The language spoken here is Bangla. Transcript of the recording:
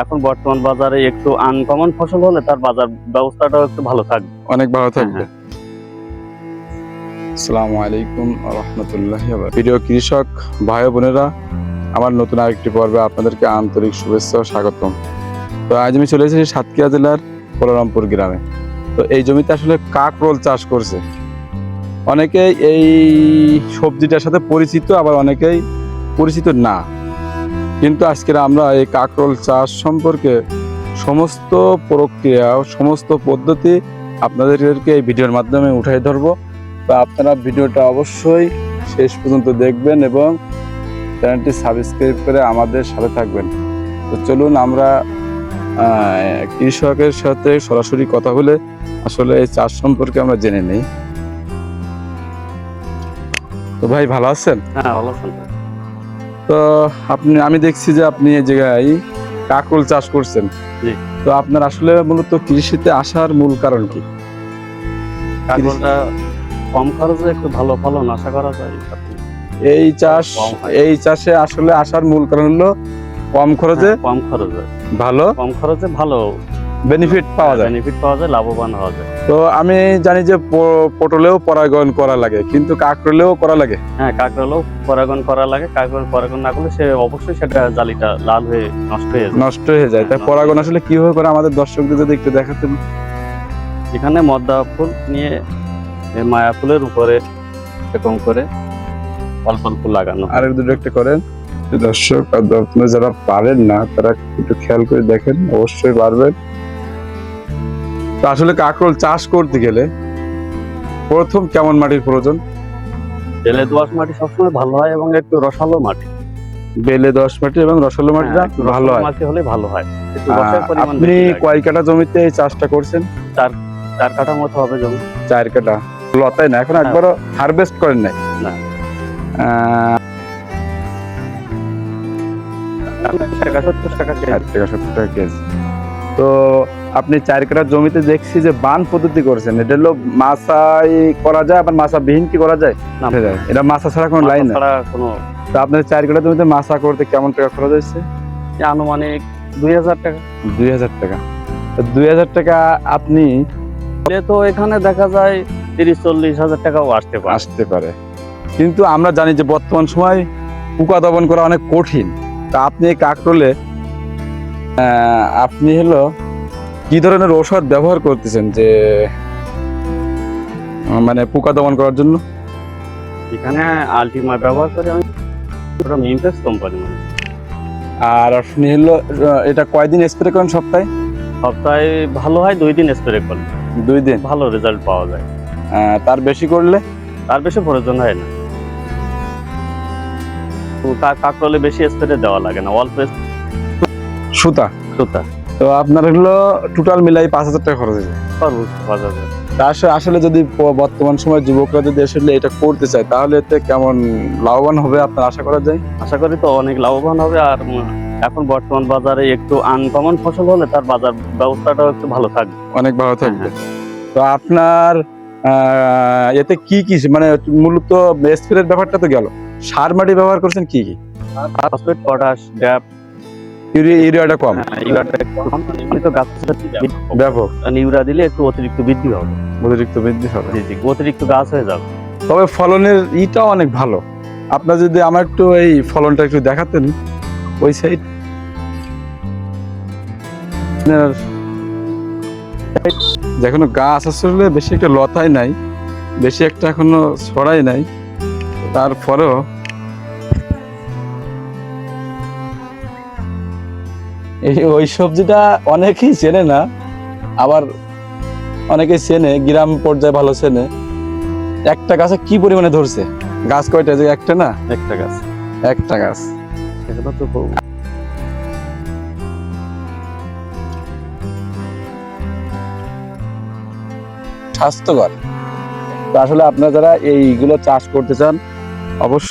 এখন বর্তমান বাজারে একটু আনকমন ফসল হলে তার বাজার ব্যবস্থাটাও একটু ভালো থাকবে। অনেক ভালো থাকবে। হ্যাঁ। আসসালামু আলাইকুম রহমতুল্লাহ প্রিয় কৃষক ভাই বোনেরা আমার নতুন আরেকটি পর্বে আপনাদেরকে আন্তরিক শুভেচ্ছা ও স্বাগতম। তো আজ আমি চলে এসেছি সাতক্ষীরা জেলার বলরামপুর গ্রামে। তো এই জমিতে আসলে কাকরোল চাষ করছে। অনেকেই এই সবজিটার সাথে পরিচিত আবার অনেকেই পরিচিত না। কিন্তু আজকের আমরা এই কাকরোল চাষ সম্পর্কে সমস্ত প্রক্রিয়া, সমস্ত পদ্ধতি আপনাদেরকে এই ভিডিওর মাধ্যমে উঠাই ধরবো। তো আপনারা ভিডিওটা অবশ্যই শেষ পর্যন্ত দেখবেন এবং চ্যানেলটি সাবস্ক্রাইব করে আমাদের সাথে থাকবেন। তো চলুন আমরা কৃষকের সাথে সরাসরি কথা বলে আসলে এই চাষ সম্পর্কে আমরা জেনে নিই। তো ভাই, ভালো আছেন? হ্যাঁ ভালো শুনতে তো আপনি আমি দেখছি যে আপনি এই জায়গায় কাকরোল চাষ করছেন। তো আপনার আসলে মূলত কৃষিতে আসার মূল কারণ কি? কাকরোলটা কম খরচে একটু ভালো ফলন আশা করা যায়। এই চাষ এই চাষে আসলে আসার মূল কারণ হলো কম খরচে হ্যাঁ, কম খরচে। ভালো। কম খরচে ভালো। বেনিফিট পাওয়া যায়। বেনিফিট পাওয়া যায় লাভবান হওয়া যায়। তো আমি জানি যে পটলেও পরাগায়ন করা লাগে কিন্তু কাকরোলেও করা লাগে? হ্যাঁ কাকরোলও পরাগন করা লাগে কাকরোল পরাগন না করলে সে অবশ্যই সেটা জালিটা লাল হয়ে নষ্ট হয়ে যায়। নষ্ট হয়ে যায়। তাই পরাগন আসলে কীভাবে করে আমাদের দর্শকদের যদি একটু দেখাতেন এখানে মদ্দা ফুল নিয়ে এই মায়া ফুলের উপরে এরকম করে অল্প অল্প লাগানো। আর দুটো একটা করেন। দর্শক আর আপনারা যারা পারেন না তারা একটু খেয়াল করে দেখেন অবশ্যই পারবেন। তো আসলে কাকরোল চাষ করতে গেলে প্রথম কেমন মাটির প্রয়োজন? বেলে দোয়াশ মাটি সবসময় ভালো হয় এবং একটু রসালো মাটি। বেলে দশ মাটি এবং রসালো মাটিটা হ্যাঁ, ভালো হয়। মাটি হলে ভালো হয়। আপনি কয় কাঠা জমিতে এই চাষটা করছেন? চার কাঠা মতো হবে জমি। চার কাঠা। লতাই না এখন হ্যাঁ। একবারও হারভেস্ট করেন নাই? না। টাকা সত্তর টাকা কেজি। তো আপনি চার কাঠা জমিতে দেখছি যে বান পদ্ধতি করছেন। এটা হলো মাছাই করা যায় আবার মাছা বিহীন কি করা যায়। এটা মাছা ছাড়া কোনো লাইন না কোনো তো আপনার চার কাঠা জমিতে মাছা করতে কেমন টাকা খরচ হয়েছে? আনুমানিক দুই হাজার টাকা। দুই হাজার টাকা। তো দুই হাজার টাকা আপনি তো এখানে দেখা যায় তিরিশ চল্লিশ হাজার টাকাও আসতে পারে। আসতে পারে। কিন্তু আমরা জানি যে বর্তমান সময় পোকা দমন করা অনেক কঠিন। তা আপনি কাকরোলে আপনি হলো কি ধরনের ঔষধ ব্যবহার করতেছেন যে মানে পোকা দমন করার জন্য? এখানে আলটিমা ব্যবহার করে আমি মিমফেক্স কোম্পানি মানে। আর আপনি হলো এটা কয়দিন স্প্রে করেন সপ্তাহে? সপ্তাহে ভালো হয় দুই দিন স্প্রে করলে দুই দিন? ভালো রেজাল্ট পাওয়া যায়। তার বেশি করলে? তার বেশি প্রয়োজন হয় না। কাকরোলে বেশি স্প্রে দেওয়া লাগে না অল্প সুতা? সুতা। তো আপনার হলো টোটাল মিলাই পাঁচ হাজার টাকা খরচ হয়েছে সর্বোচ্চ আসলে- যদি বর্তমান সময় যুবকরা যদি আসলে এটা করতে চায় তাহলে এতে কেমন লাভবান হবে আপনার আশা করা যায়? আশা করি তো অনেক লাভবান হবে আর এখন বর্তমান বাজারে একটু আনকমন ফসল হলে তার বাজার ব্যবস্থাটাও একটু ভালো থাকবে। অনেক ভালো থাকবে। হ্যাঁ, তো আপনার আহ, এতে কি কি মানে মূলত স্প্রের ব্যাপারটা তো গেল। সার মাটি ব্যবহার করছেন কি কি? ফসফেট পটাশ ড্যাপ ইউরিয়াটা কম। তো ব্যাপক। আর ইউরিয়া দিলে একটু অতিরিক্ত বৃদ্ধি হবে। অতিরিক্ত বৃদ্ধি হবে। জি জি অতিরিক্ত গাছ হয়ে যাবে। তবে ফলনের ইটাও অনেক ভালো। আপনার যদি আমার একটু এই ফলনটা একটু দেখাতেন ওই সাইড যে এখনও গাছ আসলে বেশি একটা লতাই নাই বেশি একটা এখনও ছড়াই নাই। তারপরেও এই ওই সবজিটা অনেকেই চেনে না আবার অনেকেই চেনে গ্রাম পর্যায়ে ভালো চেনে। একটা গাছে কি পরিমাণে ধরছে? গাছ কয়টা? যে একটা না? একটা গাছ। একটা গাছ। তো স্বাস্থ্যকর। আসলে আপনারা যারা এইগুলো চাষ করতে চান অবশ্যই